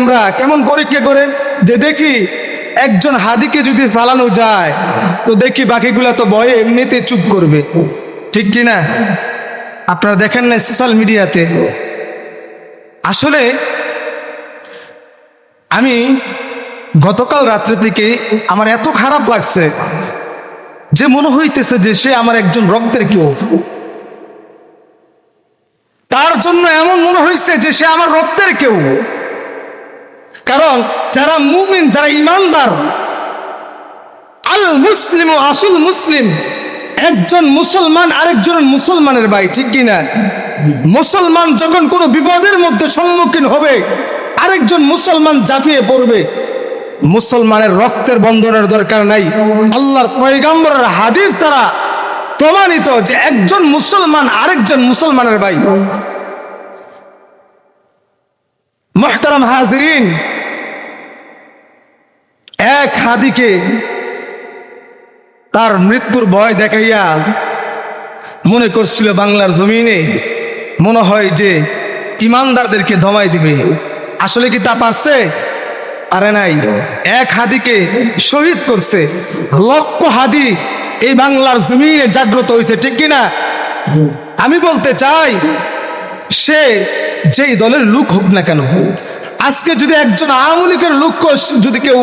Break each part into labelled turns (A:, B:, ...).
A: আমরা কেমন পরীক্ষা করে? যে দেখি একজন হাদিকে যদি ফালানো যায়, তো দেখি বাকিগুলা তো ভয়ে এমনিতে চুপ করবে। ঠিক কি না? আপনারা দেখেন না সোশ্যাল মিডিয়াতে আসলে আমি গতকাল রাত্রে থেকে আমার এত খারাপ লাগছে যে মনে হইতেছে যে সে আমার একজন রক্তের কেউ। তার জন্য এমন মনে হয়েছে যে সে আমার রক্তের কেউ। কারণ যারা মুমিন, যারা ইমানদার আল মুসলিম ও আসল মুসলিম, একজন মুসলমান আরেকজন মুসলমানের ভাই, ঠিক কিনা মুসলমান যখন কোনো বিপদের মধ্যে সম্মুখীন হবে, আরেকজন মুসলমান ঝাঁপিয়ে পড়বে। মুসলমানের রক্তের বন্ধনের দরকার নাই। আল্লাহর পয়গাম্বরের হাদিস দ্বারা প্রমাণিত যে একজন মুসলমান আরেকজন মুসলমানের ভাই। মোহতারাম হাজরিন এক হাদিকে তার মৃত্যুর ভয় দেখাইয়া মনে করছিল বাংলার জমিনে মনে হয় যে ইমানদারদেরকে দমাই দিবে। আসলে কি তা পারছে? পারে নাই। এক হাদিকে শহীদ করছে। লক্ষ হাদি এই বাংলার জমিনে জাগ্রত হয়েছে, ঠিক কিনা আমি বলতে চাই, সে যেই দলের লোক হোক না কেন, আজকে যদি একজন আওয়ামী লীগের লোক যদি কেউ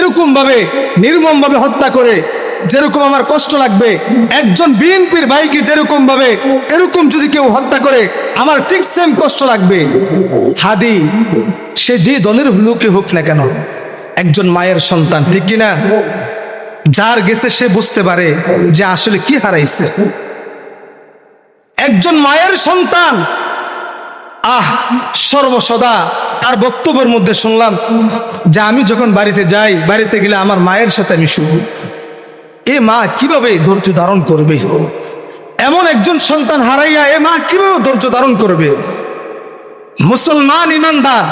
A: এরকম ভাবে নির্মম ভাবে হত্যা করে, যেরকম আমার কষ্ট লাগবে, একজন বিএনপির ভাইকে যেরকম ভাবে এরকম যদি কেউ হত্যা করে, আমার ঠিক সেম কষ্ট লাগবে। হাদি, সে যে দলের লোকে হোক না কেন, একজন মায়ের সন্তান, ঠিক কিনা? যার গেছে সে বুঝতে পারে যে আসলে কি হারাইছে। একজন মায়ের সন্তান, আহ, সর্বসদা তার বক্তব্যের মধ্যে শুনলাম যে আমি যখন বাড়িতে যাই, বাড়িতে গেলে আমার মায়ের সাথে আমি শুভ এ মা কীভাবে ধৈর্য ধারণ করবে? এমন একজন সন্তান হারাইয়া এ মা কীভাবে ধৈর্য ধারণ করবে? মুসলমান ইমানদার,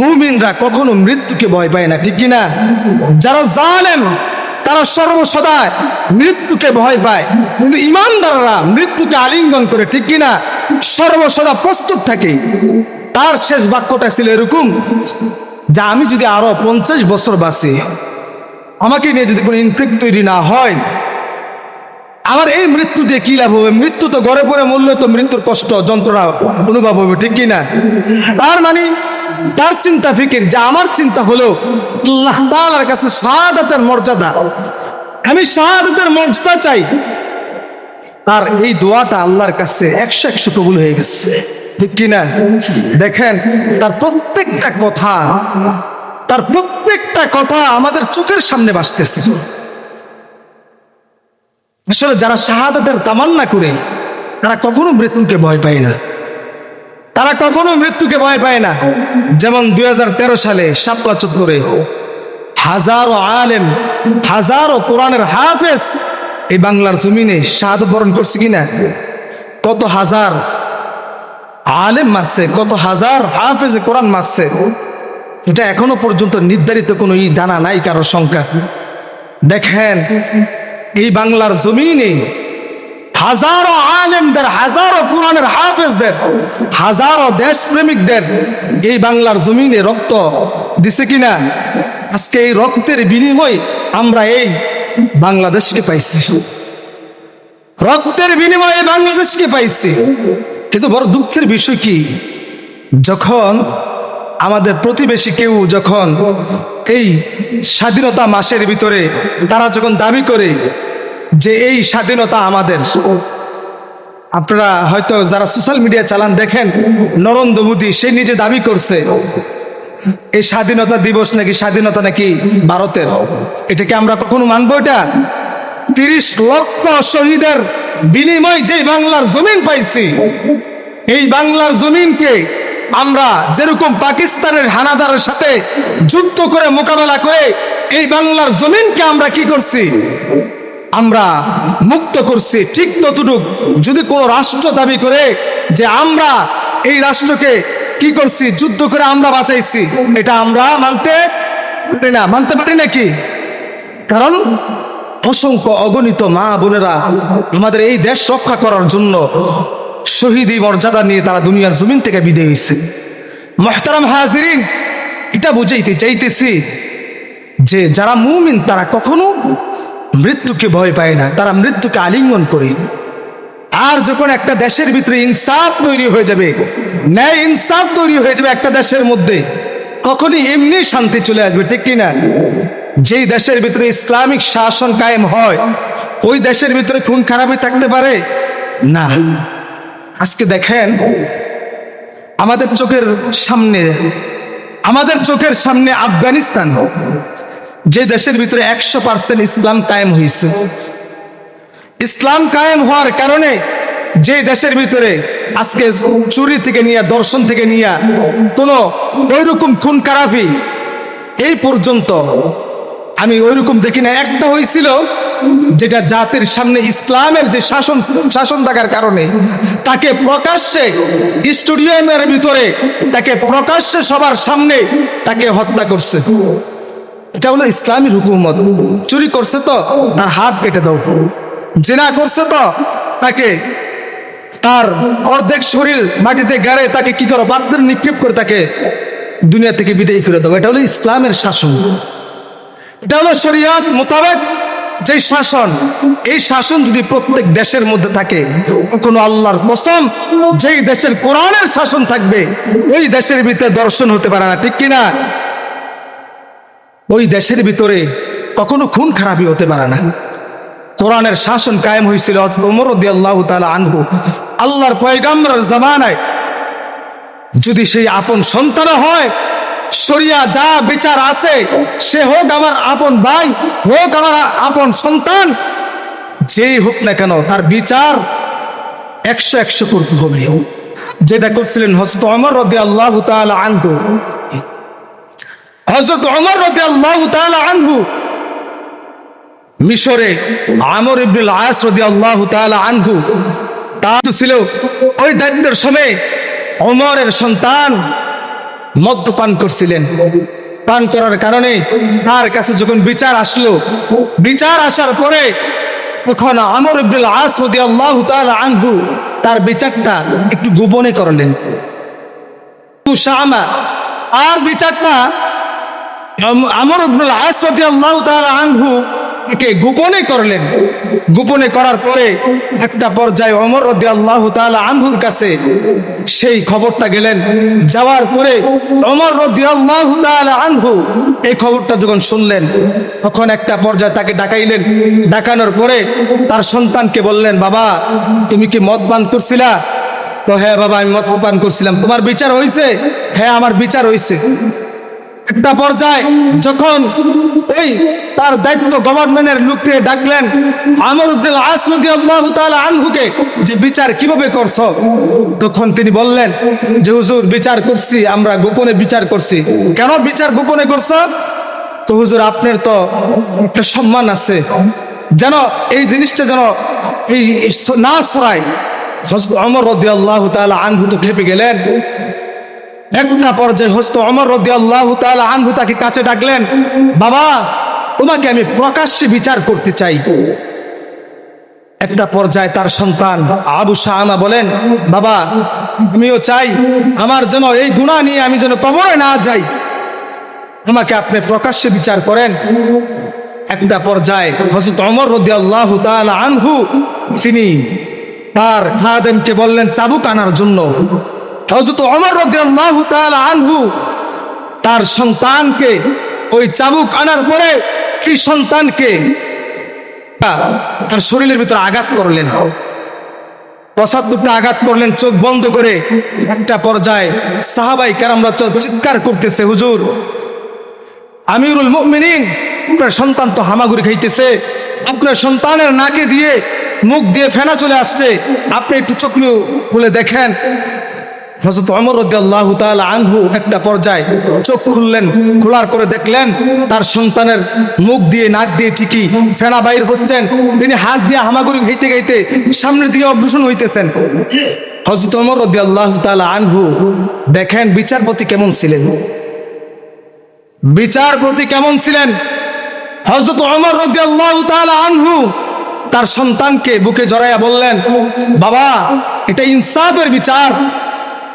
A: মুমিনরা কখনো মৃত্যুকে ভয় পায় না, ঠিক কিনা? যারা জানেন তারা সর্বসদা মৃত্যুকে ভয় পায়। কিন্তু ইমানদাররা মৃত্যুকে আলিঙ্গন করে, ঠিক কিনা? সর্বসদা প্রস্তুত থাকে। তার শেষ বাক্যটা ছিল এরকম, যা আমি যদি আরও পঞ্চাশ বছর বাঁচি, আমাকে নিয়ে যদি কোনো ইনফেক্ট তৈরি না হয়, আমার এই মৃত্যু দিয়ে কি লাভ হবে? মৃত্যু তো গড়ে পড়ে, মূল্য তো মৃত্যুর কষ্ট, যন্ত্রণা অনুভব হবে, ঠিক কি না তার মানে তার চিন্তা ফিকির, যা আমার চিন্তা হলো, আল্লাহ তাআলার কাছে শাহাদাতের মর্যাদা। আমি শাহাদাতের মর্যাদা চাই। তার এই দোয়াটা আল্লাহর কাছে একশো একশো কবুল হয়ে গেছে। ঠিক কিনা? দেখেন, তার প্রত্যেকটা কথা, তার প্রত্যেকটা কথা আমাদের চোখের সামনে বাসতেছে। আসলে যারা শাহাদাতের তামান্না করে, তারা কখনো মৃত্যুকে ভয় পায় না। তারা কখনো মৃত্যুকে ভয় পায় না। যেমন দুই হাজার তেরো সালে শাপলা চত্বরে হাজারো আলেম, হাজারো কোরআনের হাফেজ এই বাংলার জমিনে শাহাদ বরণ করছে কিনা? কত হাজার আলেম মারছে, কত হাজার হাফেজ কোরআন মারছে। এটা এখনও পর্যন্ত নির্ধারিত কোনো জানা নাই কারোর সংখ্যা। দেখেন, এই বাংলার জমিনে হাজারো আলেমদের, হাজারো কোরআনের হাফেজদের, হাজারো দেশপ্রেমিকদের এই বাংলার জমিনে রক্ত দিছে কিনা? আজকে এই রক্তের বিনিময় আমরা এই বাংলাদেশকে পাইছি। রক্তের বিনিময়ে বাংলাদেশকে পাইছি। কিন্তু বড় দুঃখের বিষয় কি? যখন আমাদের প্রতিবেশী কেউ যখন এই স্বাধীনতা মাসের ভিতরে তারা যখন দাবি করে যে এই স্বাধীনতা আমাদের, আপনারা হয়তো যারা সোশ্যাল মিডিয়া চালান দেখেন, নরেন্দ্র মোদী, সে নিজে দাবি করছে, এই স্বাধীনতা দিবস নাকি স্বাধীনতা নাকি ভারতের? এটাকে আমরা কখনো মানবো এটা? তিরিশ লক্ষ শহীদের বিনিময় যে বাংলার জমিন পাইছি, এই বাংলার জমিনকে আমরা যেরকম পাকিস্তানের হানাদারের সাথে যুদ্ধ করে মোকাবেলা করে এই বাংলার জমিনকে আমরা কি করছি? আমরা মুক্ত করছি। ঠিক ততটুক যদি কোনো রাষ্ট্র দাবি করে যে আমরা এই রাষ্ট্রকে কি করছি, যুদ্ধ করে আমরা বাঁচাইছি, এটা আমরা মানতে পারি না। মানতে পারি নাকি? কারণ অসংখ্য অগণিত মা বোনেরা আমাদের এই দেশ রক্ষা করার জন্য শহীদি মর্যাদা নিয়ে তারা দুনিয়ার জমিন থেকে বিদায় হয়েছে। মহতারাম হাজিরিন, এটা বুঝাইতে চাইতেছি যে যারা মুমিন, তারা কখনো মৃত্যুকে ভয় পায় না, তারা মৃত্যুকে আলিঙ্গন করে। আর যখন একটা দেশের ভিতরে ইনসাফ তৈরি হয়ে যাবে, ন্যায় ইনসাফ তৈরি হয়ে যাবে একটা দেশের মধ্যে তখনই এমনি শান্তি চলে আসবে, ঠিক কিনা? যেই দেশের ভিতরে ইসলামিক শাসন কায়েম হয়, ওই দেশের ভিতরে খুন খারাপই থাকতে পারে? না। আজকে দেখেন, আমাদের চোখের সামনে, আমাদের চোখের সামনে আফগানিস্তান যে দেশের ভিতরে একশো পার্সেন্ট ইসলাম কায়েম হয়েছে ইসলাম কায়েম হওয়ার কারণে যে দেশের ভিতরে আজকে চুরি থেকে নিয়ে, দর্শন থেকে নিয়ে কোনো ওইরকম খুন কারাফি এই পর্যন্ত আমি ওইরকম দেখি না। একটা হয়েছিল যেটা জাতির সামনে ইসলামের যে শাসন শাসন থাকার কারণে তাকে প্রকাশ্যে স্টুডিয়ামের ভিতরে তাকে প্রকাশ্যে সবার সামনে তাকে হত্যা করছে। এটা হলো ইসলামী হুকুমত। চুরি করছে তো, তার হাত কেটে দাও। জেনা করছে তো, তাকে তার অর্ধেক শরীর মাটিতে গাড়ে তাকে কি করো পাত্র নিক্ষেপ করে তাকে দুনিয়া থেকে বিদায় করে দাও। এটা হলো ইসলামের শাসন। এটা মোতাবেক যে শাসন। এই শাসন যদি প্রত্যেক দেশের মধ্যে থাকে, কোনো আল্লাহর কসম, যেই দেশের কোরআনের শাসন থাকবে, ওই দেশের ভিতরে দর্শন হতে পারে না, ঠিক কিনা? ওই দেশের ভিতরে কখনো খুন খারাপই হতে পারে না। কোরআনের শাসন কায়েম হয়েছিল আল্লাহ তালা আনহু। আল্লাহর পয়গাম্বর জামানায় যদি সেই আপন সন্তান হয় শরিয়া যা বিচার আছে, সে হোক আমার আপন ভাই, হোক আমার আপন সন্তান, যেই হোক না কেন তার বিচার একশো একশো করতে হবে। যেটা করছিলেন হজরত অমর রদি আল্লাহ আনহু। হজরত অমর রদি আল্লাহ আনহু মিশরে আমর ইবনুল আয়াস রদি আল্লাহ আনহু তা ছিল ওই দায়িত্বের সময় অমরের সন্তান মদ্যপান করছিলেন। পান করার কারণে তার কাছে যখন বিচার আসলো, বিচার আসার পরে তখন আমর ইবনুল আস রদি আল্লাহ আনহু তার বিচারটা একটু গোপনে করলেন। শামা, আর বিচারটা আমর ইবনুল আস রদি আল্লাহ আনহু একে গোপনে করলেন। গোপনে করার পরে একটা পর্যায়ে অমর রদি আল্লাহ তাআলা আনহুর কাছে সেই খবরটা গেলেন। যাওয়ার পরে অমর রদি আল্লাহ তাআলা আনহু এই খবরটা যখন শুনলেন, তখন একটা পর্যায়ে তাকে ডাকাইলেন। ডাকানোর পরে তার সন্তানকে বললেন, বাবা, তুমি কি মদ পান করছিলা? তো হ্যাঁ বাবা, আমি মদ পান করছিলাম। তোমার বিচার হয়েছে হ্যাঁ আমার বিচার হয়েছে একটা পর্যায়ে যখন ওই তার দায়িত্ব গভর্নমেন্টের লোককে ডাকলেন আমর আনহুকে যে বিচার কীভাবে করছ? তখন তিনি বললেন, যে হুজুর, বিচার করছি, আমরা গোপনে বিচার করছি। কেন বিচার গোপনে করছ? তো হুজুর, আপনার তো একটা সম্মান আছে। যেন এই জিনিসটা যেন এই না সরায়। হজরত অমর রাদিয়াল্লাহু তাআলা আনহু তো খেপে গেলেন। একটা পর্যায়ে হস্ত অমর রদি আল্লাহ আনহু তাকে কাছে ডাকলেন, বাবা, তোমাকে আমি প্রকাশ্যে বিচার করতে চাই। একটা পর্যায়ে তার সন্তান আবু শাহামা বলেন, বাবা, আমিও চাই, আমার যেন এই গুণা নিয়ে আমি যেন কবরে না যাই। আমাকে আপনি প্রকাশ্যে বিচার করেন। একটা পর্যায়ে হজরত অমর রদি আল্লাহ আনহু, তিনি তার খাদেমকে বললেন, চাবুক আনার জন্য। হজরত অমর রাদিয়াল্লাহু তাআলা আনহু তার সন্তানকে ওই চাবুক আনার পরে এই সন্তানকে তার শরীরের ভিতরে আঘাত করলেন। প্রসাদপুরটা আঘাত করলেন, চোখ বন্ধ করে একটা পর্যায়ে সাহাবাই কেরামরা চিৎকার করতেছে, হুজুর, আমিরুল মুমিনিন, আপনার সন্তান তো হামাগুড়ি খাইতেছে, আপনার সন্তানের নাকে দিয়ে মুখ দিয়ে ফেনা চলে আসছে, আপনি একটু চোখলু খুলে দেখেন। হজরত অমর আল্লাহ আনহু একটা পর্যায়ে চোখ খুললেন, খোলার পরে দেখলেন তার সন্তানের মুখ দিয়ে, নাক দিয়ে ঠিকই ফেনা বাইর হচ্ছেন। তিনি হাত দিয়ে হামাগুড়ি গাইতে গাইতে সামনের দিকে অগ্রসর হইতেছেন। হজরত অমর আল্লাহ আনহু দেখেন বিচারপতি কেমন ছিলেন। বিচারপতি কেমন ছিলেন? হজরত অমর আল্লাহ আনহু তার সন্তানকে বুকে জড়াইয়া বললেন, বাবা, এটা ইনসাফের বিচার।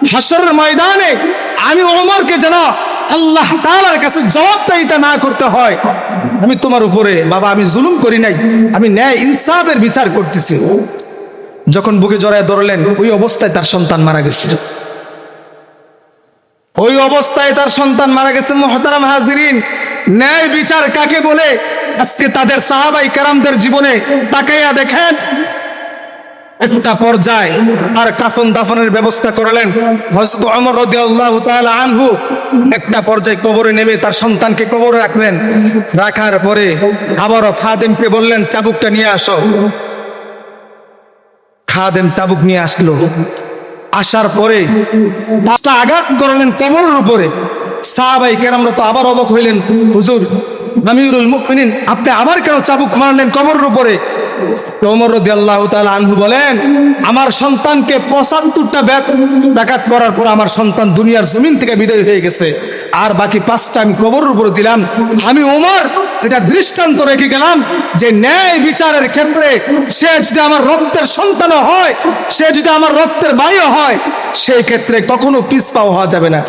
A: হাসরের ময়দানে আমি ওমরকে যেন আল্লাহ তাআলার কাছে জবাবদাহিতা না করতে হয়। আমি তোমার উপরে, বাবা, আমি জুলুম করি নাই। আমি ন্যায় ইনসাফের বিচার করতেছি। যখন বুকে জড়ায় ধরলেন, ওই অবস্থায় তার সন্তান মারা গেছিল ওই অবস্থায় তার সন্তান মারা গেছে, মহতারাম হাজিরিন। ন্যায় বিচার কাকে বলে? আজকে তাদের সাহাবাই কারামদের জীবনে তাকাইয়া দেখেন একটা পর্যায়ে আর কাফন দাফনের ব্যবস্থা করলেন। হযরত ওমর রাদিয়াল্লাহু তাআলা আনহু একটা পর্যায়ে কবরে নেমে তার সন্তানকে কবরে রাখলেন। রাখার পরে আবারও খাদেমকে বললেন, চাবুকটা নিয়ে আসো। খাদেম চাবুক নিয়ে আসলো। আসার পরে পাঁচটা আঘাত করলেন কবরের উপরে। সাহাবাই কেরামরা তো আবার অবাক হইলেন, হুজুর আমিরুল মুকমিনিন আপনি আবার কেন চাবুক মারলেন কবরের উপরে? আমার সন্তানকে পঁচাত্তরটা ব্যাঘাত করার পর আমার সন্তান দুনিয়ার জমিন থেকে বিদায় হয়ে গেছে। আর বাকি পাঁচটা আমি কবরের উপরে দিলাম। আমি ওমর, এটা দৃষ্টান্ত রেখে গেলাম যে ন্যায় বিচারের ক্ষেত্রে সে যদি আমার রক্তের সন্তানও হয়, সে যদি আমার রক্তের ভাইও হয়, সেই ক্ষেত্রে কখনো পিস পাওয়া হওয়া যাবে না।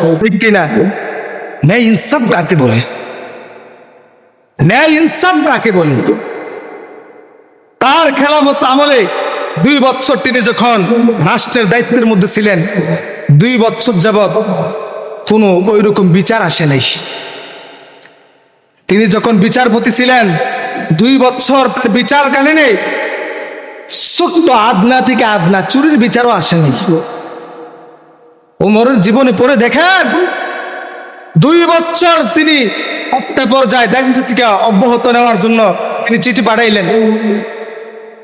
A: কিনা? ন্যায় ইনসাফ কাকে বলে? ন্যায় ইনসাফ কাকে বলে? তার খেলামত আমলে দুই বছর তিনি যখন রাষ্ট্রের দায়িত্বের মধ্যে ছিলেন, দুই বছর যাবৎ কোনো ওই রকম বিচার আসে নাই। তিনি যখন বিচারপতি ছিলেন, দুই বছর বিচারকালীনে ছোট্ট আদনা থেকে আদনা চুরির বিচারও আসেনি ওমরের জীবনে পড়ে দেখেন, দুই বছর তিনি একটা পর্যায়ে দায়িত্ব অব্যাহত নেওয়ার জন্য তিনি চিঠি পাঠাইলেন।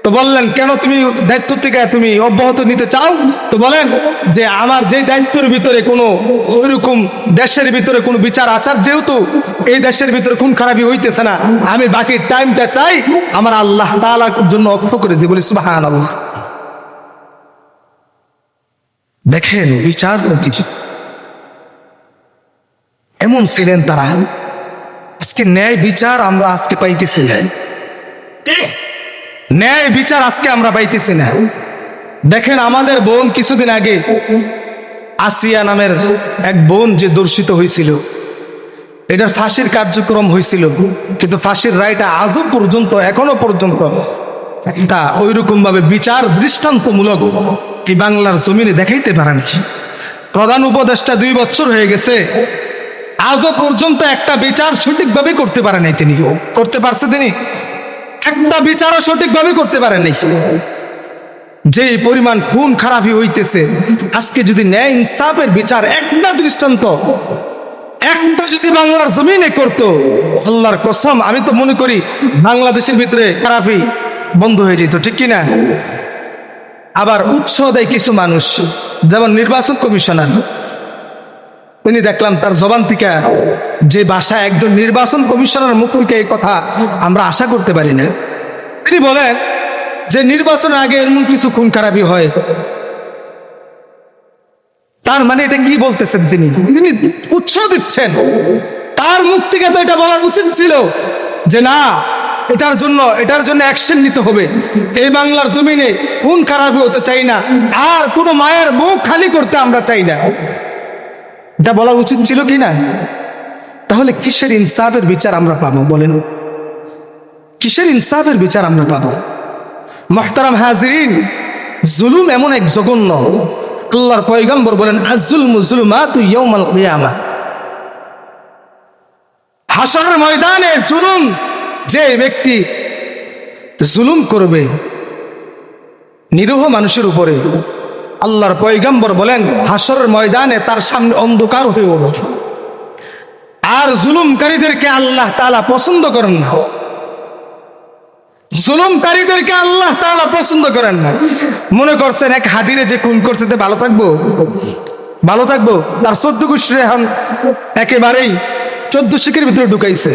A: তো বললেন, কেন তুমি দায়িত্ব থেকে তুমি অব্যাহত নিতে চাও? তো বলেন যে, আমার যে দায়িত্বের ভিতরে কোনো ওইরকম দেশের ভিতরে কোনো বিচার আচার যেহেতু, এই দেশের ভিতরে খুন খারাপি হইতেছে না। আমি বাকি টাইমটা চাই আমার আল্লাহ তাআলার জন্য অক্ষ করে দিই। বলি সুবাহান আল্লাহ দেখেন, বিচারপতি এমন ছিলেন তারা। আজকে ন্যায় বিচার আমরা আজকে পাইতেছি না। ন্যায় বিচার আজকে আমরা পাইতেছি না। দেখেন আমাদের বোন কিছুদিন আগে আসিয়া নামের এক বোন যে দর্শিত হয়েছিল এটার ফাঁসির কার্যক্রম হয়েছিল কিন্তু ফাঁসির রায়টা আজও পর্যন্ত, এখনও পর্যন্ত একটা ওইরকম ভাবে বিচার দৃষ্টান্তমূলক এই বাংলার জমিনে দেখাইতে পারেনি প্রধান উপদেষ্টা দুই বছর হয়ে গেছে, আজও পর্যন্ত একটা বিচার সঠিকভাবে করতে পারে নাই তিনি। করতে পারছে তিনি? একটা বিচারও সঠিকভাবে করতে পারে নাই। যে পরিমাণ খুন খারাপি হইতেছে, আজকে যদি ন্যায় ইনসাফের বিচার একটা দৃষ্টান্ত, একটা যদি বাংলার জমিনে করত, আল্লাহর কসম, আমি তো মনে করি বাংলাদেশের ভিতরে খারাপি বন্ধ হয়ে যেত, ঠিক কিনা? আবার উৎসাহ দেয় কিছু মানুষ, যেমন নির্বাচন কমিশনার। তিনি দেখলাম তার জবান থেকে যে ভাষা একজন নির্বাচন কমিশনার মুখ থেকে এই কথা আমরা আশা করতে পারি না। তিনি বলেন যে নির্বাচনের আগে এমন কিছু খুন খারাপি হয়। তার মানে এটা কি বলতেছেন তিনি? তিনি উৎসাহ দিচ্ছেন। তার মুখ থেকে তো এটা বলার উচিত ছিল যে না, এটার জন্য এটার জন্য অ্যাকশন নিতে হবে। এই বাংলার জমিনে খুন খারাপি হতে চাই না। আর কোনো মায়ের মুখ খালি করতে আমরা চাই না। এটা বলা উচিত ছিল কি না? তাহলে কিসের ইনসাফের বিচার আমরা পাবো বলেন? কিসের ইনসাফের বিচার আমরা পাবো? মহতারাম হাজরিন, জুলুম এমন এক জঘন্য। আল্লাহর পয়গম্বর বলেন আজুল মুজুলমা তুই ইয়ৌমাল কিয়ামা। হাসরের ময়দানে জুলুম, যে ব্যক্তি জুলুম করবে, নিরীহ মানুষের উপরে আল্লাহর পয়গম্বর বলেন হাসরের ময়দানে তার সামনে অন্ধকার হয়ে উঠবে আর জুলুমকারীদেরকে আল্লাহ তালা পছন্দ করেন না। জুলুমকারীদেরকে আল্লাহ তালা পছন্দ করেন না। মনে করছেন এক হাদিরে যে খুন করছে, তে ভালো থাকব? ভালো থাকব? তার চোদ্দ গোষ্ঠী এখন একেবারেই চোদ্দ শিখের ভিতরে ঢুকাইছে।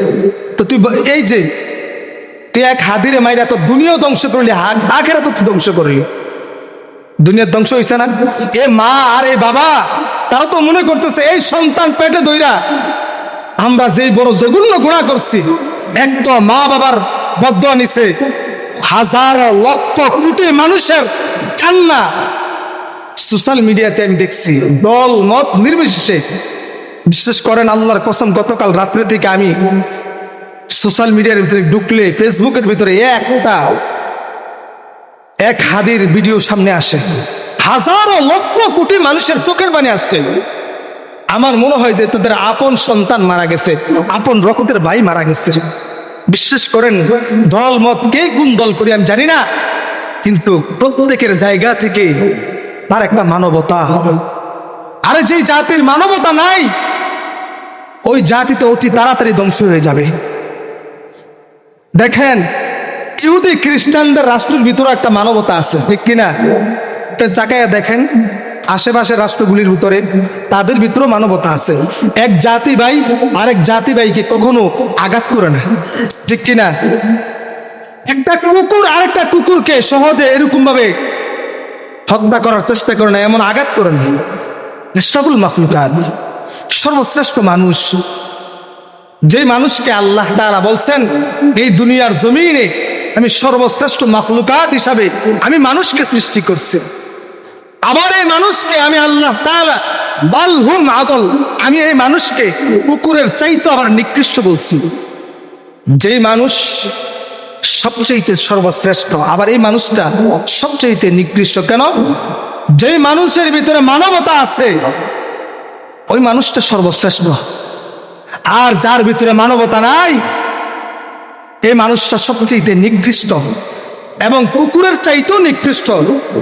A: তো তুই এই যে, তুই এক হাদিরে মাইরা তো দুনিয়াও ধ্বংস করলি আখেরা তো তুই ধ্বংস করলি। দুনিয়ার ধ্বংস হয়েছে না? এ মা আর এ বাবা, তারা তো মনে করতেছে, এই সন্তান পেটে দইরা আমরা যেই বড় জঘন্য গুণা করছি, এক তো মা বাবার বদ্ধ নিছে, হাজার লক্ষ কোটি মানুষের কান্না। সোশ্যাল মিডিয়াতে আমি দেখছি, দল, মত নির্বিশেষে বিশেষ করেন আল্লাহর কসম, গতকাল রাত্রে থেকে আমি সোশ্যাল মিডিয়ার ভিতরে ঢুকলে ফেসবুকের ভিতরে একটা এক হাদির ভিডিও সামনে আসে। হাজারো লক্ষ কোটি মানুষের চোখের বাণী আসছে। আমার মনে হয় যে তাদের আপন সন্তান মারা গেছে, আপন রক্তের ভাই মারা গেছে। বিশ্বাস করেন, দল মত কে কোন দল করি আমি জানি না, কিন্তু প্রত্যেকের জায়গা থেকে তার একটা মানবতা। আরে যে জাতির মানবতা নাই, ওই জাতিতে অতি তাড়াতাড়ি ধ্বংস হয়ে যাবে। দেখেন ইহুদি খ্রিস্টানদের রাষ্ট্রের ভিতরে একটা মানবতা আছে, ঠিক কিনা? তা চাকায় দেখেন, আশেপাশের রাষ্ট্রগুলির ভিতরে তাদের ভিতরেও মানবতা আছে। এক জাতি ভাই, আরেক জাতি ভাইকে কখনো আঘাত করে না, ঠিক কিনা? একটা কুকুর আরেকটা কুকুরকে সহজে এরকম ভাবে হত্যা করার চেষ্টা করে না, এমন আঘাত করে না। ইসরাফুল মাফলুকাত সর্বশ্রেষ্ঠ মানুষ। যে মানুষকে আল্লাহ তাআলা বলছেন, এই দুনিয়ার জমিনে আমি সর্বশ্রেষ্ঠ মাখলুকাত হিসাবে আমি মানুষকে সৃষ্টি করছি। আবার এই মানুষকে আমি আল্লাহ তাআলা বালহুম আদল, আমি এই মানুষকে কুকুরের চাইতে আবার নিকৃষ্ট বলছি। যেই মানুষ সবচেয়ে সর্বশ্রেষ্ঠ, আবার এই মানুষটা সবচেয়ে নিকৃষ্ট কেন? যেই মানুষের ভিতরে মানবতা আছে, ওই মানুষটা সর্বশ্রেষ্ঠ। আর যার ভিতরে মানবতা নাই এই মানুষটা সবচেয়ে নিকৃষ্ট এবং কুকুরের চাইতেও নিকৃষ্ট।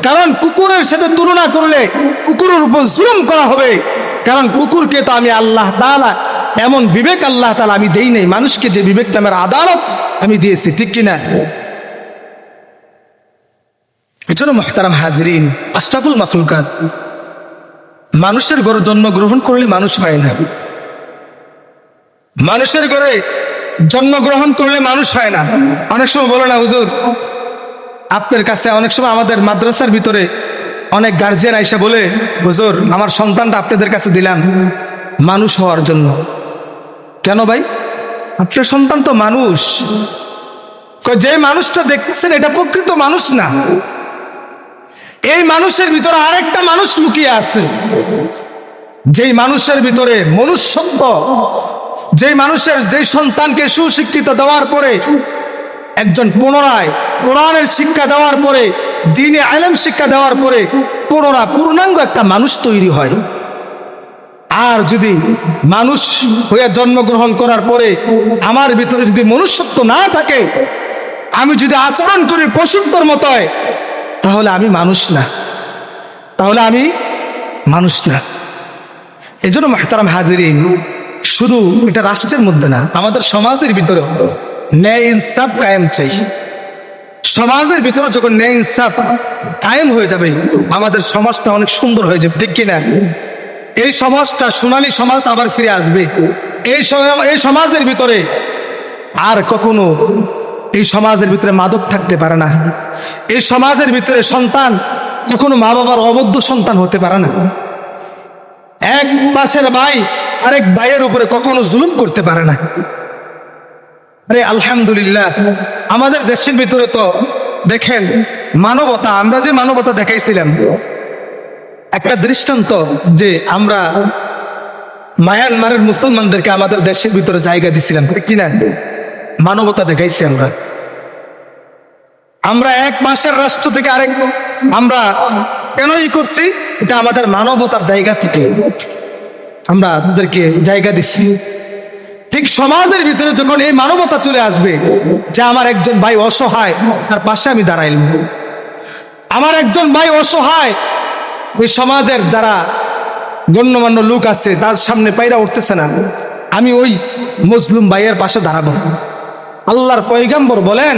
A: কারণ কুকুরের সাথে তুলনা করলে কুকুরের উপর জুলুম করা হবে। কারণ কুকুরকে তো আমি আল্লাহ তাআলা, এমন বিবেক আল্লাহ তালা আমি দেই নাই। মানুষকে যে বিবেক নামের আদালত আমি দিয়েছি, ঠিক কিনা? এজন্য মহতারাম হাজরিন, আশরাফুল মাফুলকাত মানুষের ঘরে জন্মগ্রহণ করলে মানুষ হয় না। মানুষের ঘরে জন্মগ্রহণ করলে মানুষ হয় না। অনেক সময় বলো না, হুজুর, আপনার কাছে অনেক সময় আমাদের মাদ্রাসার ভিতরে অনেক গার্জিয়ান আইসা বলে, হুজুর, আমার সন্তানটা আপনাদের কাছে দিলাম মানুষ হওয়ার জন্য। কেন ভাই? আপনার সন্তান তো মানুষ। যে মানুষটা দেখতেছেন, এটা প্রকৃত মানুষ না। এই মানুষের ভিতরে আরেকটা মানুষ লুকিয়ে আছে। যেই মানুষের ভিতরে মনুষ্যত্ব যেই মানুষের, যেই সন্তানকে সুশিক্ষিত দেওয়ার পরে, একজন পুনরায় কোরআনের শিক্ষা দেওয়ার পরে, দিনে আলেম শিক্ষা দেওয়ার পরে, পুনরায় পূর্ণাঙ্গ একটা মানুষ তৈরি হয়। আর যদি মানুষ হয়ে জন্মগ্রহণ করার পরে আমার ভিতরে যদি মনুষ্যত্ব না থাকে, আমি যদি আচরণ করি পশুত্বর মতোয় তাহলে আমি মানুষ না। তাহলে আমি মানুষ না। এই জন্য মাহতারাম হাজিরিন শুধু এটা রাষ্ট্রের মধ্যে না, আমাদের সমাজের ভিতরে ন্যায় ইনসাফ কায়েম চাই। সমাজের ভিতরে যখন ন্যায় ইনসাফ কায়েম হয়ে যাবে, আমাদের সমাজটা অনেক সুন্দর হয়ে যাবে, ঠিক কিনা? এই সমাজটা সোনালী সমাজ আবার ফিরে আসবে। এই এই সমাজের ভিতরে আর কখনো এই সমাজের ভিতরে মাদক থাকতে পারে না। এই সমাজের ভিতরে সন্তান কখনো মা বাবার অবদ্ধ সন্তান হতে পারে না। এক পাশের ভাই আরেক ভাইয়ের উপরে কখনো জুলুম করতে পারে না। আরে আলহামদুলিল্লাহ, আমাদের দেশের ভিতরে তো দেখেন মানবতা, আমরা যে মানবতা দেখাইছিলাম, একটা দৃষ্টান্ত যে আমরা মায়ানমারের মুসলমানদেরকে আমাদের দেশের ভিতরে জায়গা দিছিলাম কিনা? মানবতা দেখাইছি আমরা। আমরা এক মাসের রাষ্ট্র থেকে আরেক, আমরা কেন ই করছি? এটা আমাদের মানবতার জায়গা থেকে আমরা তাদেরকে জায়গা দিচ্ছি। ঠিক সমাজের ভিতরে যখন এই মানবতা চলে আসবে যে আমার একজন ভাই অসহায়, তার পাশে আমি দাঁড়াইলাম আমার একজন ভাই অসহায়, ওই সমাজের যারা গণ্যমান্য লোক আছে, তার সামনে পায়রা উঠতেছে না। আমি ওই মজলুম ভাইয়ের পাশে দাঁড়াবো। আল্লাহর পয়গাম্বর বলেন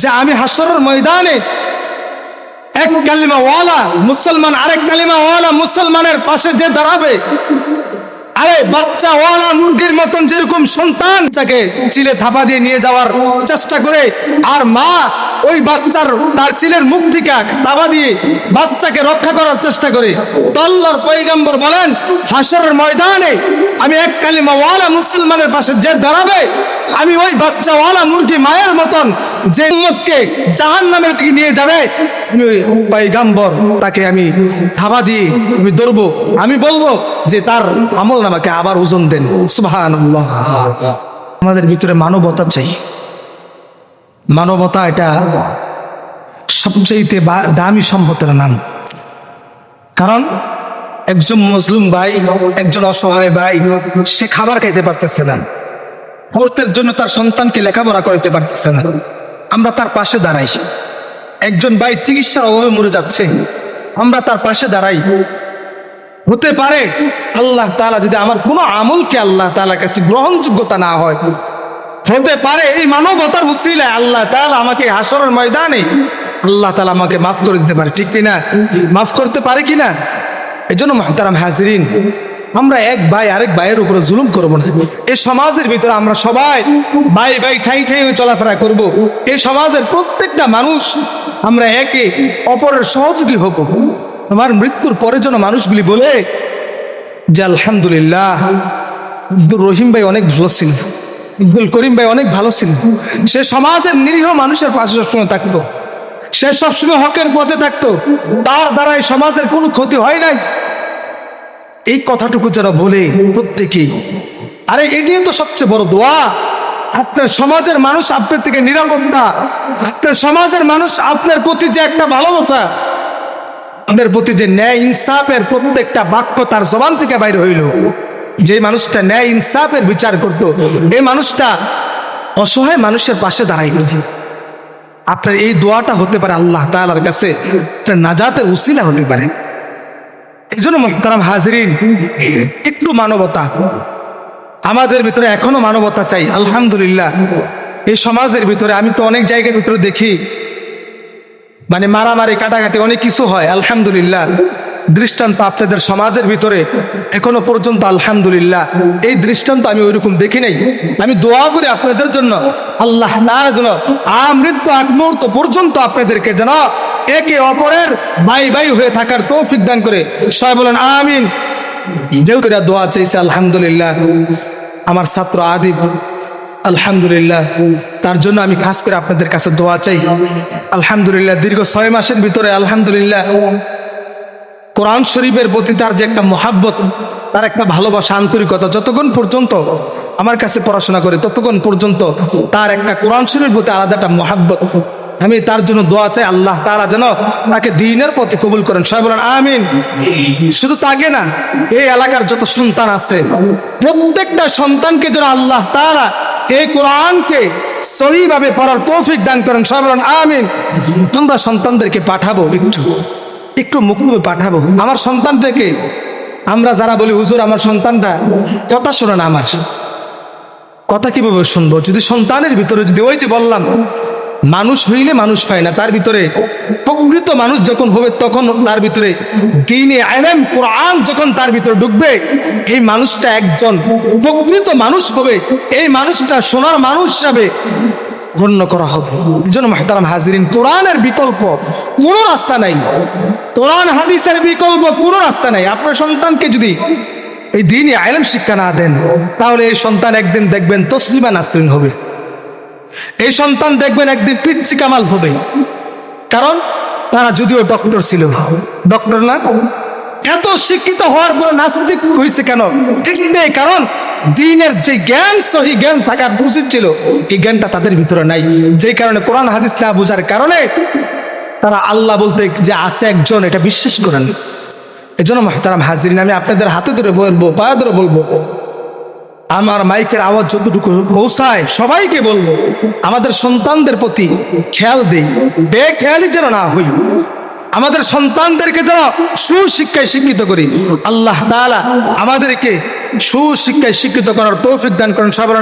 A: যে আমি হাসরের ময়দানে এক কালিমা ওয়ালা মুসলমান আরেক কালিমা ওয়ালা মুসলমানের পাশে যে দাঁড়াবে আরে বাচ্চা ওয়ালা মুরগির মতন যেরকম সন্তান, বাচ্চাকে চিলে থাপা দিয়ে নিয়ে যাওয়ার চেষ্টা করে, আর মা ওই বাচ্চার, তার চিলের মুখ থেকে থাপা দিয়ে বাচ্চাকে রক্ষা করার চেষ্টা করে। তল্লার পৈগম্বর বলেন হাসরের ময়দানে আমি এক কালিমা ওয়ালা মুসলমানের পাশে যে দাঁড়াবে, আমি ওই বাচ্চাওয়ালা মুরগি মায়ের মতন যে উম্মতকে জাহান নামের দিকে নিয়ে যাবে, আমি ওই পৈগাম্বর তাকে আমি থাবা দিয়ে আমি ধরবো। আমি বলব যে তার আমল নামাকে আবার ওজন দেন। সুবাহান আমাদের ভিতরে মানবতা চাই। মানবতা এটা সবচেয়ে দামি সম্পদের নাম। কারণ একজন মুসলিম ভাই, একজন অসহায় ভাই, সে খাবার খাইতে পারতেছে না। মুহূর্তের জন্য তার সন্তানকে লেখাপড়া করতে পারতেছে না। আমরা তার পাশে দাঁড়াই। একজন ভাই চিকিৎসার অভাবে মরে যাচ্ছে। আমরা তার পাশে দাঁড়াই। হতে পারে। আল্লাহ তালা যদি আমার কোনো আমলকে আল্লাহ তাআলার কাছে গ্রহণযোগ্যতা না হয়, হতে পারে। এই মানবতার উসিলায় আল্লাহ তাআলা আমাকে হাসরের ময়দানে আল্লাহ তালা আমাকে মাফ করে দিতে পারে। ঠিক কিনা? মাফ করতে পারে কিনা? এই জন্য মহতারাম হাজিরিন, আমরা এক ভাই আরেক ভাইয়ের উপরে জুলুম করব না। এই সমাজের ভিতরে আমরা সবাই ভাই ভাই ঠাই ঠাই চলাফেরা করব। এই সমাজের প্রত্যেকটা মানুষ আমরা একে অপরের সহযোগী হব। আমার মৃত্যুর পরে যেন মানুষগুলি বলে যে, আলহামদুলিল্লাহ, আব্দুর রহিম ভাই অনেক ভালো ছিল আব্দুল করিম ভাই অনেক ভালো ছিল সে সমাজের নিরীহ মানুষের পাশে সবসময় থাকতো। সে সবসময় হকের পথে থাকতো। তার দ্বারা এই সমাজের কোনো ক্ষতি হয় নাই। এই কথাটুকু যারা বলে প্রত্যেকেই। আরে এটিই তো সবচেয়ে বড় দোয়া। আপনার সমাজের মানুষ আপনার থেকে নিরাপত্তা। আপনার সমাজের মানুষ আপনার প্রতি যে একটা ভালোবাসা আপনার প্রতি যে ন্যায় ইনসাফের প্রত্যেকটা বাক্য তার জবান থেকে বাইরে হইল। যে মানুষটা ন্যায় ইনসাফের বিচার করত, এই মানুষটা অসহায় মানুষের পাশে দাঁড়াইত। আপনার এই দোয়াটা হতে পারে আল্লাহ তাআলার কাছে নাজাতের উসিলা হতে পারে। এই জন্য মোহতারাম হাজরিন, একটু মানবতা। আমাদের ভিতরে এখনও মানবতা চাই, আলহামদুলিল্লাহ। এই সমাজের ভিতরে, আমি তো অনেক জায়গার ভিতরে দেখি মানে মারামারি, কাটাকাটি অনেক কিছু হয়, আলহামদুলিল্লাহ। দৃষ্টান্ত আপনাদের সমাজের ভিতরে এখনও পর্যন্ত আলহামদুলিল্লাহ। এই দৃষ্টান্ত আমি ওইরকম দেখি নাই। আমি দোয়া করি আপনাদের জন্য, আল্লাহ না যেন আমৃত্যু আগ মুহূর্ত পর্যন্ত আপনাদেরকে যেন একে অপরের ভাই ভাই হয়ে থাকার তৌফিক দান করে। সবাই বলেন, আমিন। যেহেতু দোয়া চাইছে, আলহামদুলিল্লাহ। আমার ছাত্র আদিব আলহামদুলিল্লাহ, তার জন্য আমি খাস করে আপনাদের কাছে দোয়া চাই। আলহামদুলিল্লাহ, দীর্ঘ ছয় মাসের ভিতরে আলহামদুলিল্লাহ, কোরআন শরীফের প্রতি তার যে একটা মহাব্বত, তার একটা ভালোবাসা, আন্তরিকতা, যতক্ষণ পর্যন্ত আমার কাছে পড়াশোনা করে, ততক্ষণ পর্যন্ত তার একটা কোরআন শরীফের প্রতি আলাদা একটা মহাব্বত। আমি তার জন্য দোয়া চাই, আল্লাহ তারা যেন তাকে দিনের পথে কবুল করেন। সবাই বলেন, আমিন। শুধু তাকে না, এই এলাকার যত সন্তান আছে, প্রত্যেকটা সন্তানকে যেন আল্লাহ তারা এই কোরআনকে সহিভাবে পড়ার তৌফিক দান করেন। বলেন, আমিন। আমরা সন্তানদেরকে পাঠাবো একটু একটু মুক্তভাবে পাঠাবো। আমার সন্তানটাকে আমরা যারা বলি, হুজুর, আমার সন্তানটা, কথা শোনে আমার। কথা কীভাবে শুনব? যদি সন্তানের ভিতরে, যদি ওই যে বললাম মানুষ হইলে মানুষ হয় না, তার ভিতরে প্রকৃত মানুষ যখন হবে তখন তার ভিতরে দিনে আইলেম কোরআন যখন তার ভিতরে ঢুকবে, এই মানুষটা একজন প্রকৃত মানুষ হবে, এই মানুষটা সোনার মানুষ হিসাবে গণ্য করা হবে। জন্য মাহতারাম হাজিরিন, কোরআনের বিকল্প কোনো রাস্তা নাই। কোরআন, হাদিসের বিকল্প কোনো রাস্তা নাই। আপনার সন্তানকে যদি এই দিনই আইলেম শিক্ষা না দেন, তাহলে এই সন্তান একদিন দেখবেন তসলিমা নাসরিন হবে। এই সন্তান দেখবেন একদিন পিচ্ছি কামাল হবে। কারণ তারা যদিও ডক্টর ছিল। ডক্টর না? এত শিক্ষিত হওয়ার পরে নাস্তিক হয়েছে কেন? ঠিক নেই, কারণ দিনের যে জ্ঞান, সহি জ্ঞান থাকার উচিত ছিল, এই জ্ঞানটা তাদের ভিতরে নাই। যে কারণে কোরআন হাদিস না বোঝার কারণে তারা আল্লাহ বলতে যে আছে একজন, এটা বিশ্বাস করেন। এই জন্য মহতারাম হাজিরিন, আমি আপনাদের হাতে ধরে বলব, পায়ে ধরে বলব আমার মাইকের আওয়াজ যতটুকু পৌঁছায় সবাইকে বলব, আমাদের সন্তানদের প্রতি খেয়াল দেই, বেখেয়ালি যেন না হই। আমাদের সন্তানদেরকে যেন সুশিক্ষায় শিক্ষিত করি। আল্লাহ তালা আমাদেরকে সুশিক্ষায় শিক্ষিত করার তৌফিক দান করেন, সবার